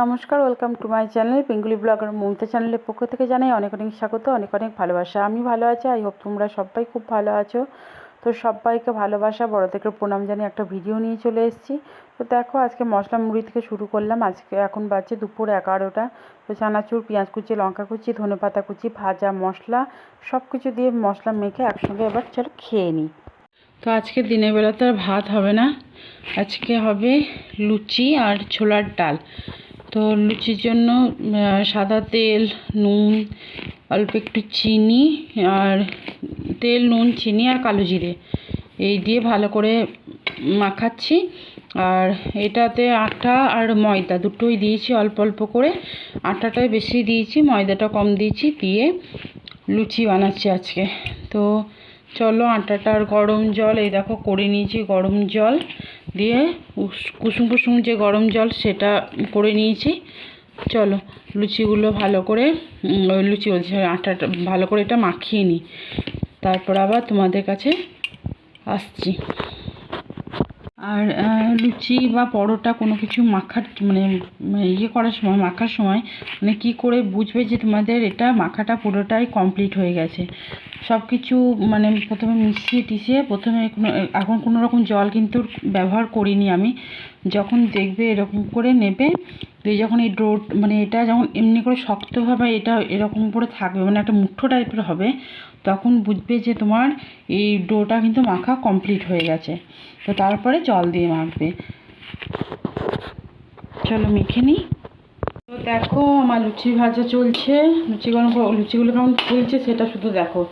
নমস্কার welcome to my channel Bengali blogger Mamata চ্যানেলের পক্ষ থেকে জানাই অনেক অনেক স্বাগত, অনেক অনেক ভালোবাসা। আমি ভালো আছি আই হোপ তোমরা সবাই খুব ভালো আছো। তো সবাইকে ভালোবাসা বড় থেকে প্রণাম জানিয়ে একটা ভিডিও নিয়ে চলে এসেছি। তো দেখো, আজকে মশলা মুড়ি থেকে শুরু করলাম। আজকে এখন বাজছে দুপুর এগারোটা। তো চানাচুর, পেঁয়াজ কুচি, লঙ্কা কুচি ধনে পাতা কুচি, ভাজা মশলা সব কিছু দিয়ে মশলা মেখে একসঙ্গে এবার চলো খেয়ে নিই। তো আজকে দিনের বেলা তো আর ভাত হবে না। আজকে হবে লুচি আর ছোলার ডাল। তো লুচির জন্য সাদা তেল, নুন, অল্প একটু চিনি আর তেল, নুন, চিনি আর কালো জিরে। এই দিয়ে ভালো করে মাখাচ্ছি। আর এটাতে আটা আর ময়দা দুটোই দিয়েছি অল্প অল্প করে। আটাটাই বেশি দিয়েছি, ময়দাটা কম দিয়েছি, দিয়ে লুচি বানাচ্ছি আজকে। তো চলো আটাটার গরম জল, এই দেখো করে নিয়েছি গরম জল দিয়ে কুসুম কুসুম যে গরম জল সেটা করে নিয়েছি। চলো লুচিগুলো ভালো করে লুচি বলছি আটাটা ভালো করে এটা মাখিয়ে নিই। তারপর আবার তোমাদের কাছে আসছি। আর লুচি বা পরোটা কোনো কিছু মাখার মানে মানে ইয়ে করার সময়, মাখার সময় মানে কী করে বুঝবে যে তোমাদের এটা মাখাটা পুরোটাই কমপ্লিট হয়ে গেছে? সব কিছু মানে প্রথমে মিশিয়ে টিশিয়ে, প্রথমে কোনো, এখন কোনো রকম জল কিন্তু ব্যবহার করিনি আমি। যখন দেখবে এরকম করে নেবে, দিয়ে যখন এই ডো মানে এটা যখন এমনি করে শক্তভাবে এটা এরকম করে থাকবে মানে একটা মুঠো টাইপের হবে তখন বুঝবে যে তোমার এই ডোটা কিন্তু মাখা কমপ্লিট হয়ে গেছে। তো তারপরে জল দিয়ে মাখবে। চলো মেখে নিই। তো দেখো আমার লুচি ভাজা চলছে। লুচিগুলো লুচিগুলো কেমন ফুলছে সেটা শুধু দেখো।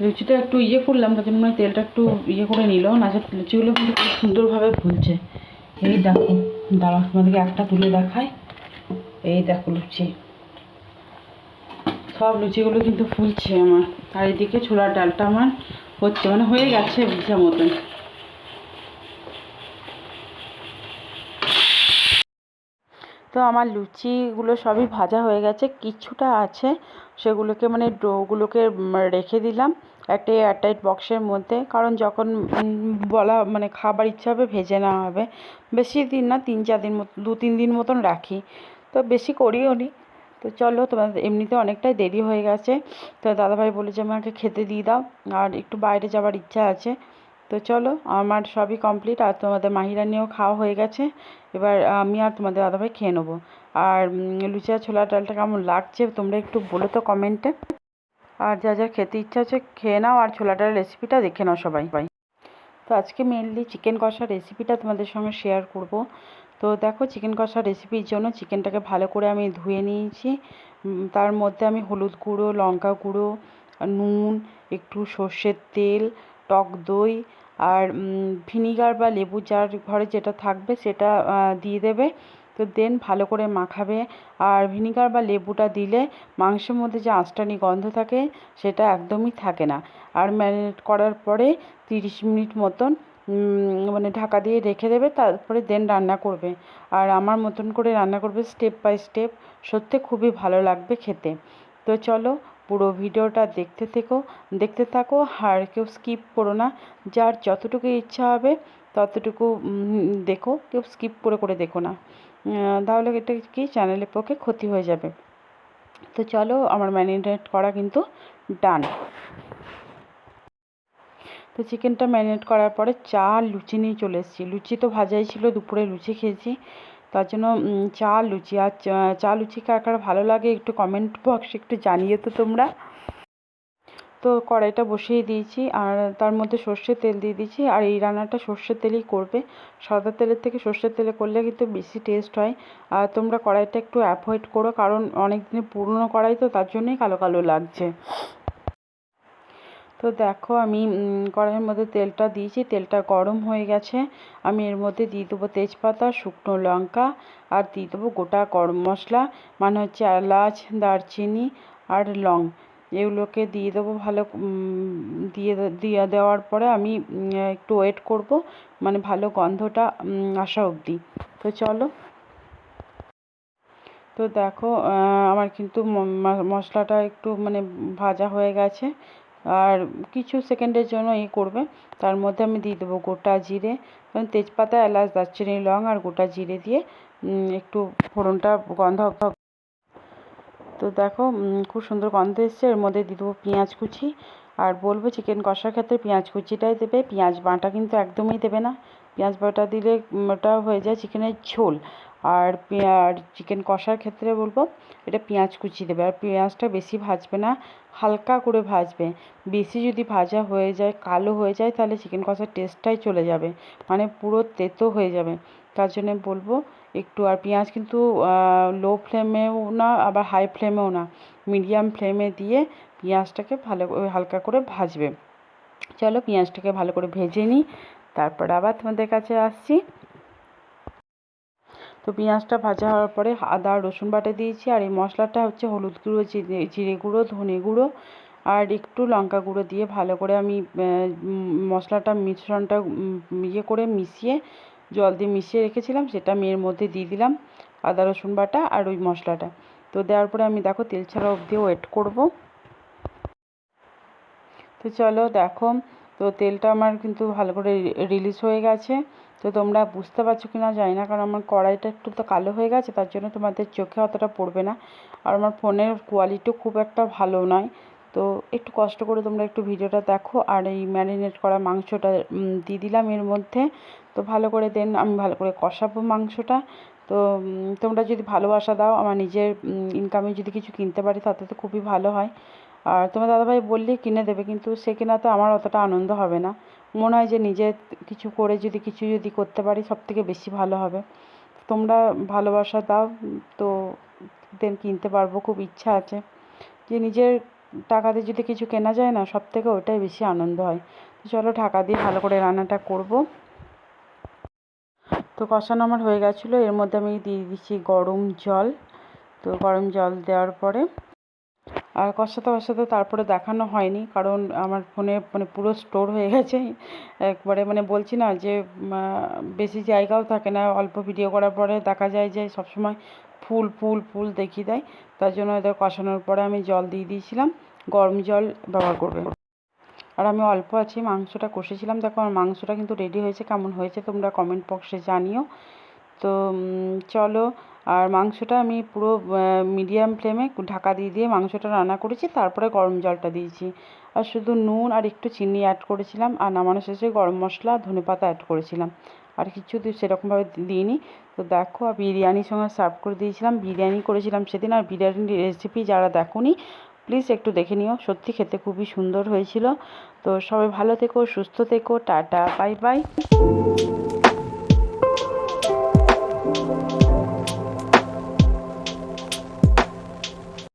লুচিটা একটু ইয়ে করলাম, তার জন্য মানে তেলটা একটু ইয়ে করে নিল। না লুচিগুলো কিন্তু খুব সুন্দরভাবে ফুলছে। এই দেখো দাঁড়া তোমাদেরকে একটা তুলে দেখায় এই দেখো লুচি। সব লুচিগুলো কিন্তু ফুলছে আমার। আর এদিকে ছোলার ডালটা আমার হচ্ছে মানে হয়ে গেছে ভিজা মতন। তো আমার লুচিগুলো সবই ভাজা হয়ে গেছে, কিছুটা আছে। সেগুলোকে মানে ডোগুলোকে রেখে দিলাম একটা এয়ারটাইট বক্সের মধ্যে। কারণ যখন বলা মানে খাবার ইচ্ছা হবে ভেজে নেওয়া হবে। বেশি দিন না, তিন চার দিন মতো, দু তিন দিন মতন রাখি। তো বেশি করিও নি। তো চলো তোমাদের এমনিতে অনেকটাই দেরি হয়ে গেছে। তো দাদাভাই বলেছে আমাকে খেতে দিয়ে দাও আর একটু বাইরে যাওয়ার ইচ্ছা আছে। তো চলো আমার সবই কমপ্লিট আর তোমাদের মাহিরানিও খাওয়া হয়ে গেছে। এবার আমি আর তোমাদের দাদাভাই খেয়ে নেব। আর উম, ছোলা ডালটা কেমন লাগছে তোমরা একটু বলো তো কমেন্টে। আর যা যা খেতে ইচ্ছা আছে খেয়ে নাও আর ছোলা ডালের রেসিপিটা দেখে নাও সবাই। তো আজকে মেনলি চিকেন কষার রেসিপিটা তোমাদের সঙ্গে শেয়ার করব। তো দেখো চিকেন কষা রেসিপির জন্য চিকেনটাকে ভালো করে আমি ধুয়ে নিয়েছি। তার মধ্যে আমি হলুদ গুঁড়ো, লঙ্কা গুঁড়ো, নুন, একটু সর্ষের তেল, টক দই আর ভিনিগার বা লেবু যার ঘরে যেটা থাকবে সেটা দিয়ে দেবে। তো দেন ভালো করে মাখাবে আর ভিনিগার বা লেবুটা দিলে মাংসের মধ্যে যে আঁশটানি গন্ধ থাকে সেটা একদমই থাকে না। আর ম্যারিনেট করার পরে তিরিশ মিনিট মতন মানে ঢাকা দিয়ে রেখে দেবে, তারপরে দেন রান্না করবে। আর আমার মতন করে রান্না করবে স্টেপ বাই স্টেপ সত্যি খুবই ভালো লাগবে খেতে। তো চলো পুরো ভিডিওটা দেখতে থেকো, দেখতে থাকো, আর কেউ স্কিপ করো না। যার যতটুকু ইচ্ছা হবে, ততটুকু দেখো, কেউ স্কিপ করে করে দেখো না। তাহলে এটা কি চ্যানেলের পক্ষে ক্ষতি হয়ে যাবে। তো চলো, আমার ম্যারিনেট করা কিন্তু ডান তো চিকেনটা ম্যারিনেট করার পরে চা লুচি নিয়ে চলে এসেছি। লুচি তো ভাজাই ছিল, দুপুরে লুচি খেয়েছি। তার জন্য চা, লুচি। আর চা- চা, লুচি কার কার ভালো লাগে একটু কমেন্ট বক্সে একটু জানিয়ে তো তোমরা। তো কড়াইটা বসিয়ে দিয়েছি আর তার মধ্যে সর্ষের তেল দিয়ে দিয়েছি। আর এই রান্নাটা সর্ষের তেলেই করবে। সাদা তেলের থেকে সর্ষের তেলে করলে কিন্তু বেশি টেস্ট হয়। আর তোমরা কড়াইটা একটু অ্যাভয়েড করো, কারণ অনেক দিনের পুরনো কড়াই তো তার জন্যই কালো কালো লাগছে। তো দেখো আমি কড়াইয়ের মধ্যে তেলটা দিয়েছি। তেলটা গরম হয়ে গেছে। আমি এর মধ্যে দিয়ে দেবো তেজপাতা, শুকনো লঙ্কা আর দিয়ে দেবো গোটা গরম মশলা। মানে হচ্ছে এলাচ, দারচিনি আর লং। এগুলোকে দিয়ে দেবো ভালো দিয়ে দিয়ে দেওয়ার পরে আমি একটু ওয়েট করব। মানে ভালো গন্ধটা আসা অবধি। তো চলো। তো দেখো আমার কিন্তু মশলাটা একটু মানে ভাজা হয়ে গেছে। আর কিছু সেকেন্ডের জন্য ই করবে। তার মধ্যে আমি দিয়ে দেবো গোটা জিরে তেজপাতা, এলাচ, দারচিনি, লং আর গোটা জিরে দিয়ে একটু ফোড়নটা গন্ধ তো দেখো খুব সুন্দর গন্ধ এসছে। এর মধ্যে দিয়ে দেবো পেঁয়াজ কুচি। আর বলব চিকেন কষার ক্ষেত্রে পেঁয়াজ কুচিটাই দেবে। পেঁয়াজ বাটা কিন্তু একদমই দেবে না। পেঁয়াজ বাটা দিলে ওটা হয়ে যায় চিকেনের ঝোল। আর পেঁয়াজ চিকেন কষার ক্ষেত্রে বলব, এটা পেঁয়াজ কুচি দেবে। আর পেঁয়াজটা বেশি ভাজবে না, হালকা করে ভাজবে। বেশি যদি ভাজা হয়ে যায়, কালো হয়ে যায়, তাহলে চিকেন কষার টেস্টটাই চলে যাবে। মানে পুরো তেতো হয়ে যাবে। তার জন্যে বলব, একটু আর পেঁয়াজ কিন্তু লো ফ্লেমেও না, আবার হাই ফ্লেমেও না। মিডিয়াম ফ্লেমে দিয়ে পেঁয়াজটাকে ভালো হালকা করে ভাজবে। চলো পেঁয়াজটাকে ভালো করে ভেজে নিই। তারপর আবার তোমাদের কাছে আসছি। তো পেঁয়াজটা ভাজা হওয়ার পরে আদা, রসুন বাটা দিয়েছি, আর এই মশলাটা হচ্ছে হলুদ গুঁড়ো, জিরে গুঁড়ো, ধনে গুঁড়ো, আর একটু লঙ্কা গুঁড়ো দিয়ে ভালো করে আমি মশলাটা মিশ্রণটা ইয়ে করে মিশিয়ে, জল দিয়ে মিশিয়ে রেখেছিলাম, সেটা আমি এর মধ্যে দিয়ে দিলাম, আদা, রসুন বাটা আর ওই মশলাটা। তো দেওয়ার পরে আমি দেখো তেল ছাড়া অবধি ওয়েট করব। তো চলো দেখো, তো তেলটা আমার কিন্তু ভালো করে রিলিজ হয়ে গেছে। তো তোমরা বুঝতে পারছ কি না জানি না, কারণ আমার কড়াইটা একটু তো কালো হয়ে গেছে, তার জন্য তোমাদের চোখে অতটা পড়বে না। আর আমার ফোনের কোয়ালিটিও খুব একটা ভালো নয়। তো একটু কষ্ট করে তোমরা একটু ভিডিওটা দেখো, আর এই ম্যারিনেট করা মাংসটা দিয়ে দিলাম এর মধ্যে। তো ভালো করে দেন আমি ভালো করে কষাবো মাংসটা। তো তোমরা যদি ভালোবাসা দাও, আমার নিজের ইনকামে যদি কিছু কিনতে পারি, তাতে তো খুবই ভালো হয়। আর তোমার দাদাভাই বললেই কিনে দেবে, কিন্তু সে কেনা তো আমার অতটা আনন্দ হবে না। মনে হয় যে নিজে কিছু করে যদি কিছু যদি করতে পারি সব থেকে বেশি ভালো হবে। তোমরা ভালোবাসা দাও, তো দেন কিনতে পারব, খুব ইচ্ছা আছে। যে নিজের টাকা দিয়ে যদি কিছু কেনা যায় না সব থেকে ওটাই বেশি আনন্দ হয়। তো চলো ঢাকা দিয়ে ভালো করে রান্নাটা করব। তো কষানো আমার হয়ে গেছিল, এর মধ্যে আমি দিয়ে দিচ্ছি গরম জল। তো গরম জল দেওয়ার পরে আর কষাতে কষাতে তারপরে দেখানো হয়নি, কারণ আমার ফোনে মানে পুরো স্টোর হয়ে গেছে। একবারে মানে বলছি না যে বেশি জায়গাও থাকে না, অল্প ভিডিও করার পরে দেখা যায় যে সবসময় ফুল ফুল ফুল দেখিয়ে দেয়। তার জন্য এদের কষানোর পরে আমি জল দিয়ে দিয়েছিলাম, গরম জল ব্যবহার করবে। আর আমি অল্প আছি, মাংসটা কষেছিলাম। দেখো, আমার মাংসটা কিন্তু রেডি হয়েছে, কেমন হয়েছে তোমরা কমেন্ট বক্সে জানিও। তো চলো আর মাংসটা আমি পুরো মিডিয়াম ফ্লেমে ঢাকা দিয়ে দিয়ে মাংসটা রান্না করেছি, তারপরে গরম জলটা দিয়েছি। আর শুধু নুন আর একটু চিনি অ্যাড করেছিলাম, আর নামানোর শেষে গরম মশলা, ধনে পাতা অ্যাড করেছিলাম। আর কিছু সেরকমভাবে দিইনি। তো দেখো বিরিয়ানির সঙ্গে সার্ভ করে দিয়েছিলাম, বিরিয়ানি করেছিলাম সেদিন, আর বিরিয়ানির রেসিপি যারা দেখোনি প্লিজ একটু দেখে নিও। সত্যি খেতে খুবই সুন্দর হয়েছিল। তো সবাই ভালো থেকো, সুস্থ থেকো, টাটা বাই বাই